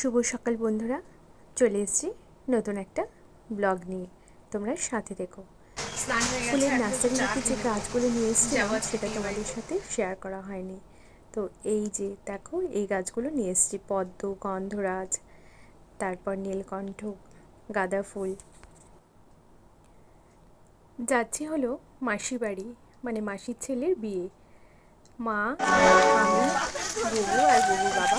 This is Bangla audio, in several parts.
শুভ সকাল বন্ধুরা। চলে এসেছি নতুন একটা ব্লগ নিয়ে। তোমরা সাথে দেখো। ফুলের এখন নার্সারি থেকে যে গাছগুলো নিয়ে এসেছিলাম সেটা তোমাদের সাথে শেয়ার করা হয়নি। তো এই যে দেখো এই গাছগুলো নিয়ে এসেছি। পদ্ম গন্ধরাজ তারপর নীলকণ্ঠ গাঁদা ফুল। যাচ্ছি হলো মাসি বাড়ি মানে মাসির ছেলের বিয়ে। মা আমি বুবু আর বুবু বাবা।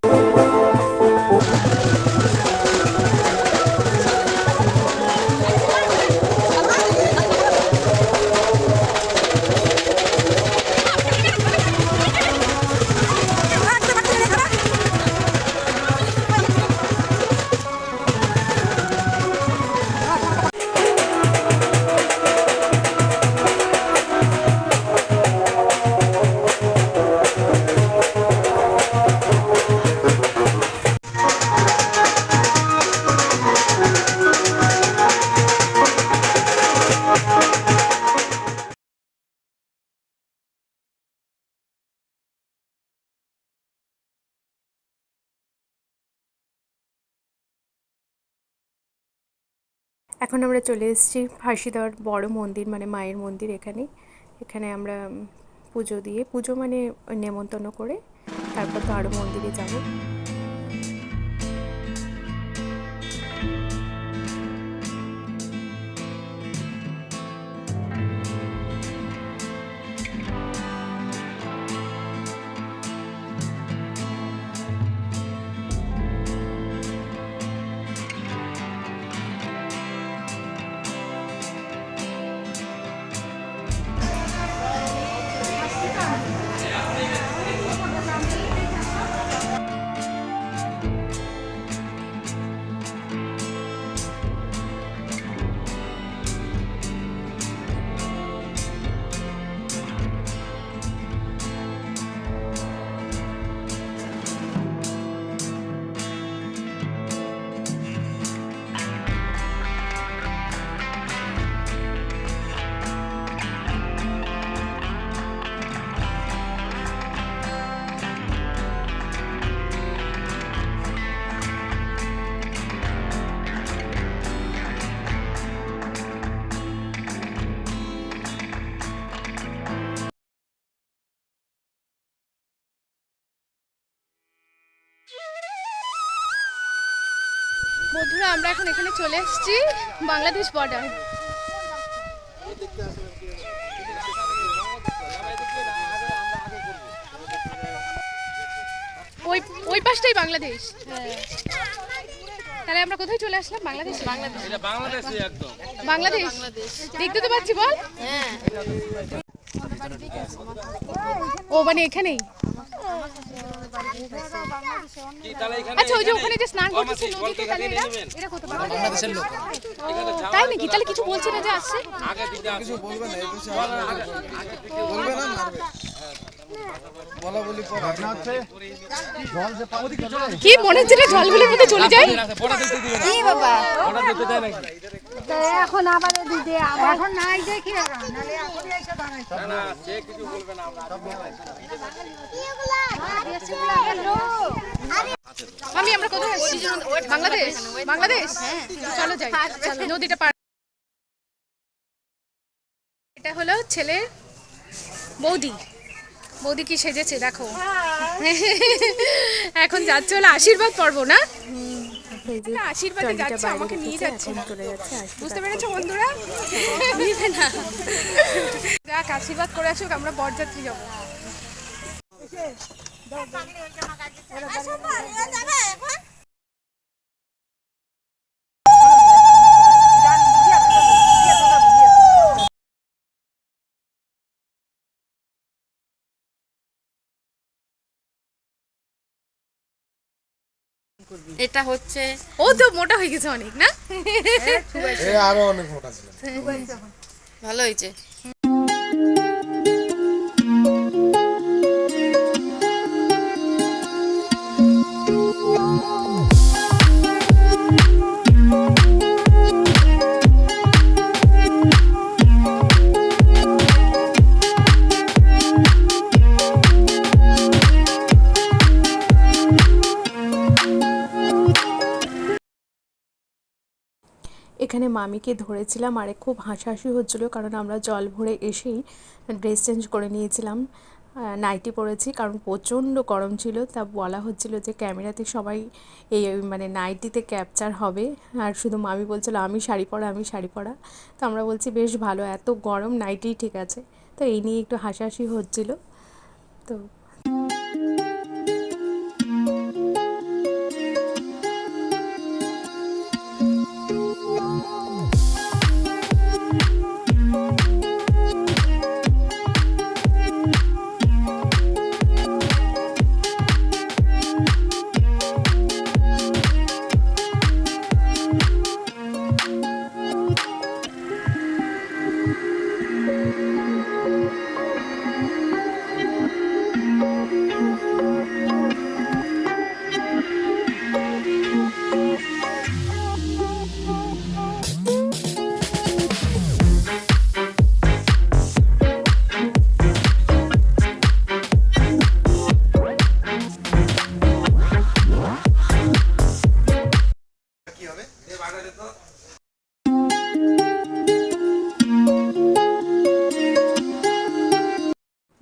এখন আমরা চলে এসেছি ফাঁসিদার বড় মন্দির মানে মায়ের মন্দির এখানে। এখানে আমরা পুজো দিয়ে, পুজো মানে নেমন্তন্ন করে তারপর তো আরও মন্দিরে যাব। বন্ধুরা আমরা এখন এখানে চলে এসেছি বাংলাদেশ বর্ডার ওই ওই পাশটাই বাংলাদেশ। তাহলে আমরা কোথায় চলে আসলাম? বাংলাদেশ? বাংলাদেশ এটা বাংলাদেশই একদম। বাংলাদেশ। দেখতে তো পাচ্ছি বল। ও মানে এখানেই? কি আচ্ছা ওই যে ওখানে যে স্নান করতেছে নদীতে তাহলে এরা এরা কত বাংলাদেশের লোক। তাই নাকি? তাহলে কিছু বলছি না যে আসছে? আসো কি মনে হচ্ছে জলগুলোর মধ্যে চলে যায়? বাবা? এখন আবার দিদি এখন নাই দেখি নালে এখনই এসে দাঁড়াইছে। না না সে কিছু বলবে না আমরা আমি আমরা কোথায় আসছি বাংলাদেশ বাংলাদেশ। চলো যাই। নদীটা পার এটা হলো ছেলের বৌদি। বৌদি কি সেজেছে দেখো। এখন যাচ্ছে হলো আশীর্বাদ পর্ব না? এই যে না, আশীর্বাদে যাচ্ছে, আমাকে নিয়ে যাচ্ছে। চলে যাচ্ছে বুঝতে পেরেছ বন্ধুরা? নিবে না। যাক আশীর্বাদ করে আসুক আমরা বরযাত্রী যাব। এটা হচ্ছে ও তো মোটা হয়ে গেছে অনেক না? এ আরও অনেক মোটা ছিল। ভালো হয়েছে। এখানে মামিকে ধরেছিলাম, আর খুব হাসাহাসি হচ্ছিল কারণ আমরা জল ভরে এসেই ড্রেস চেঞ্জ করে নিয়েছিলাম। নাইটি পরেছি কারণ প্রচণ্ড গরম ছিল, তা বলা হচ্ছিল যে ক্যামেরাতে সবাই এই মানে নাইটিতে ক্যাপচার হবে। আর শুধু মামি বলছিল, আমি শাড়ি পরা, আমি শাড়ি পরা। তো আমরা বলছি, বেশ ভালো, এত গরম নাইটিই ঠিক আছে। তো এই নিয়ে একটু হাসাহাসি হচ্ছিল। তো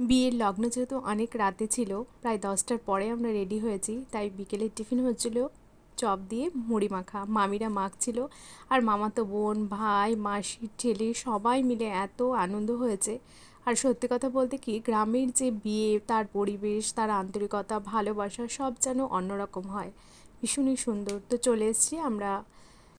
বিয়ের লগ্ন যেহেতু অনেক রাতে ছিল, প্রায় দশটার পরে আমরা রেডি হয়েছি, তাই বিকেলের টিফিন হচ্ছিল চপ দিয়ে, মুড়ি মাখা। মামিরা মাখছিল, আর মামাতো বোন, ভাই, মাসি, ছেলে সবাই মিলে এত আনন্দ হয়েছে। আর সত্যি কথা বলতে কি, গ্রামের যে বিয়ে, তার পরিবেশ, তার আন্তরিকতা, ভালোবাসা সব যেন অন্যরকম হয়। ভীষণই সুন্দর। তো চলে এসেছি আমরা